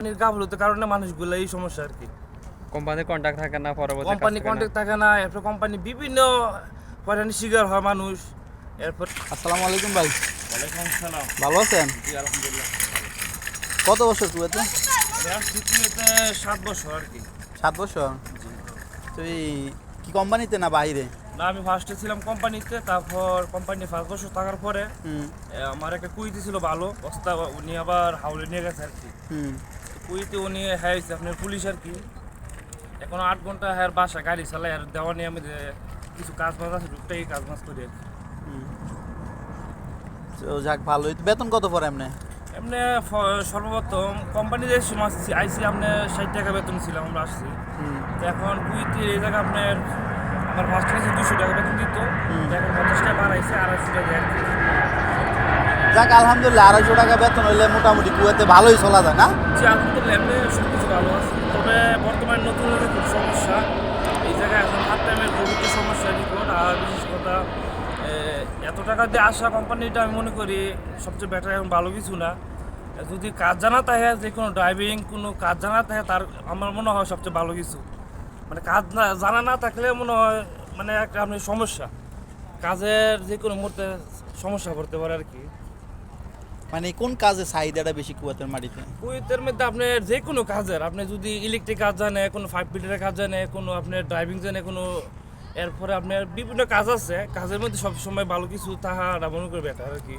কোম্পানির গাফলতের কারণে মানুষগুলো এই সমস্যা আর কি। কোম্পানির কন্ট্যাক্ট থাকে না পরবর্তী কোম্পানি কন্ট্যাক্ট থাকে না। এরপর কোম্পানি বিভিন্ন হয়রানির শিকার হয় মানুষ এরপর আসসালামু আলাইকুম ভাই। ওয়ালাইকুম সালাম ভালো আছেন? জি আলহামদুলিল্লাহ। কত বছর কুয়েতে? পৃথিবীতে সাত বছর আর কি। সাত বছর? তুই কি কোম্পানিতে না বাইরে? না আমি ফার্স্টে ছিলাম কোম্পানিতে তারপর কোম্পানি পাঁচ বছর থাকার পরে আমার একটা কুইতি ছিল ভালো বস্তা উনি আবার হাওড়ে নিয়ে গেছে আর কি। কুইতে উনি হ্যাঁ আপনার পুলিশ আর কি? এখন আট ঘণ্টা হ্যাঁ বাসা গাড়ি চালায় আর দেওয়া নিয়ে আমি কিছু কাজ বাজ আছে টুকটাই কাজ বাজ করি আর যাক ভালোই। বেতন কত পরে এমনি? এমনি সর্বপ্রথম কোম্পানিতে সময় আসছি আইসি আপনার ষাট টাকা বেতন ছিলাম আমরা আসছি। এখন কুইতে এই জায়গায় আপনার আমার ফার্স্ট দুশো টাকা বেতন দিত। এখন পঞ্চাশ টাকা বাড়াইছে আড়াইশো টাকা যাক, আলহামদুলিল্লাহ, আড়াইশো টাকা বেতন হইলে মোটামুটি কুয়েতে ভালোই চলা যায়, না? জি, আলহামদুলিল্লাহ সব কিছু ভালো তবে বর্তমানে নতুন খুব সমস্যা। এই জায়গায় এখন হাত টাইমের খুব সমস্যা রিপোর্ট আর বিশেষ কথা এত টাকা দিয়ে আসা কোম্পানিটা আমি মনে করি সবচেয়ে বেটার এখন ভালো কিছু না। যদি কাজ জানা থাকে, যে কোনো ড্রাইভিং কোনো কাজ জানা থাকে, তার আমার মনে হয় সবচেয়ে ভালো কিছু। মানে কাজ না, জানা না থাকলে মনে হয় মানে একটা আপনি সমস্যা। কাজের যে কোনো মুহূর্তে সমস্যা পড়তে পারে আর কি। মানে কোন কাজে চাহিদাটা বেশি কুয়েতের মাটিতে? কুয়েতের মধ্যে আপনার যে কোনো কাজের আপনি যদি ইলেকট্রিক কাজ জানে কোনো ফাইভ ফিটারের কাজ জানে কোনো আপনার ড্রাইভিং জানে কোনো এরপরে আপনার বিভিন্ন কাজ আছে কাজের মধ্যে সবসময় ভালো কিছু তাহার মনে করে বেটার আর কি।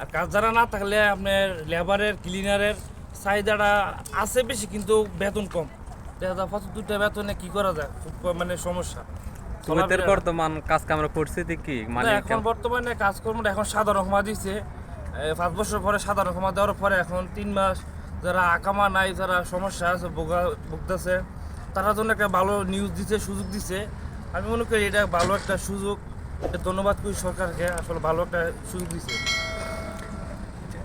আর কাজ জানা না থাকলে আপনার লেবারের ক্লিনারের চাহিদাটা আছে বেশি কিন্তু বেতন কম। দেখা যায় পঁচাত্তরটা বেতনে কি করা যায় খুব মানে সমস্যা। কুয়েতের বর্তমান কাজ কামরা পরিস্থিতি কি? মানে এখন বর্তমানে কাজকর্মটা এখন সাধারণ দিচ্ছে এ, পাঁচ বছর পরে সাধারণ ক্ষমা দেওয়ার পরে এখন তিন মাস যারা আকামা নাই, যারা সমস্যা আছে, ভোগা ভুগতেছে, তারা জন্য একটা ভালো নিউজ দিছে, সুযোগ দিছে। আমি মনে করি এটা ভালো একটা সুযোগ। ধন্যবাদ করি সরকারকে, আসলে ভালো একটা সুযোগ দিচ্ছে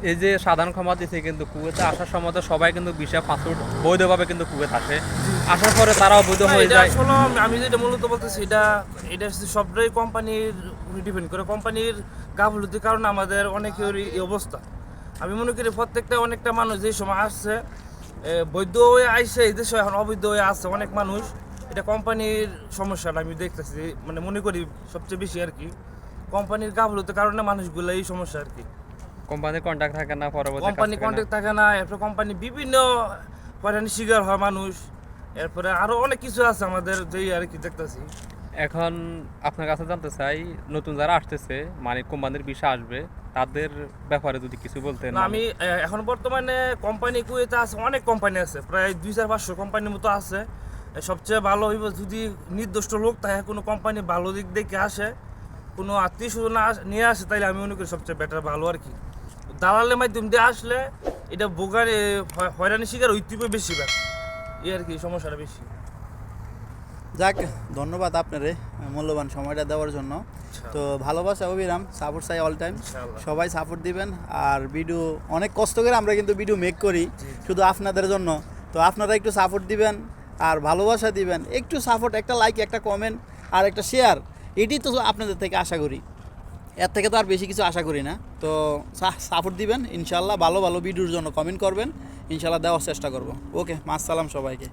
এই যে সাধারণ ক্ষমা দিছে কিন্তু কুয়েতে আসার সময় তো সবাই কিন্তু ভিসা পাসপোর্ট বৈধভাবে কিন্তু কুয়েত আসে। আসার পরে তারাও বৈধ হয়ে যায়। আসলে আমি- যেটা মূলত বলতেছি এটা এটা হচ্ছে সবটাই কোম্পানির ডিপেন্ড করে। কোম্পানির গাফলতির কারণে আমাদের অনেকের এই অবস্থা। আমি মনে করি প্রত্যেকটা অনেকটা মানুষ যে সময় আসছে বৈধ হয়ে আসছে এই দেশে এখন অবৈধ হয়ে আসছে অনেক মানুষ। এটা কোম্পানির সমস্যাটা আমি দেখতেছি মানে মনে করি সবচেয়ে বেশি আর কি। কোম্পানির গাফলতির কারণে মানুষগুলো এই সমস্যা আর কি। কোম্পানির কন্ট্যাক্ট থাকে না পরবর্তী কোম্পানি কন্ট্যাক্ট থাকে না এরপর কোম্পানি বিভিন্ন হয়রানির শিকার হয় মানুষ এরপরে আরও অনেক কিছু আছে আমাদের যেই আর কি দেখতেছি। এখন আপনার কাছে জানতে চাই নতুন যারা আসতেছে মানে কোম্পানির বিষয় আসবে তাদের ব্যাপারে যদি কিছু বলতেন। না আমি এখন বর্তমানে কোম্পানি কুয়েতে আছে অনেক কোম্পানি আছে প্রায় দুই চার পাঁচশো কোম্পানির মতো আছে। সবচেয়ে ভালো হইব যদি নির্দিষ্ট লোক থাকে কোনো কোম্পানি ভালো দিক দেখে আসে কোনো আত্মীয় স্বজন নিয়ে আসে তাইলে আমি মনে করি সবচেয়ে বেটার ভালো আর কি। দালালের মাধ্যম দিয়ে আসলে এটা হয়- হয়রানি শিকার হইতে বেশি ব্যাপার এই আর কি সমস্যাটা বেশি। যাক ধন্যবাদ আপনারে মূল্যবান সময়টা দেওয়ার জন্য। তো ভালোবাসা অবিরাম সাপোর্ট চাই অল টাইম সবাই সাপোর্ট দিবেন। আর ভিডিও অনেক কষ্ট করে আমরা কিন্তু ভিডিও মেক করি। শুধু আপনাদের জন্য। তো আপনারা একটু সাপোর্ট দিবেন আর ভালোবাসা দিবেন। একটু সাপোর্ট একটা লাইক একটা কমেন্ট আর একটা শেয়ার এটি তো আপনাদের থেকে আশা করি। এর থেকে তো আর বেশি কিছু আশা করি না। তো সাপোর্ট দিবেন ইনশাল্লাহ ভালো ভালো ভিডিওর জন্য কমেন্ট করবেন। ইনশাল্লাহ দেওয়ার চেষ্টা করব। ওকে মাসালাম সবাইকে।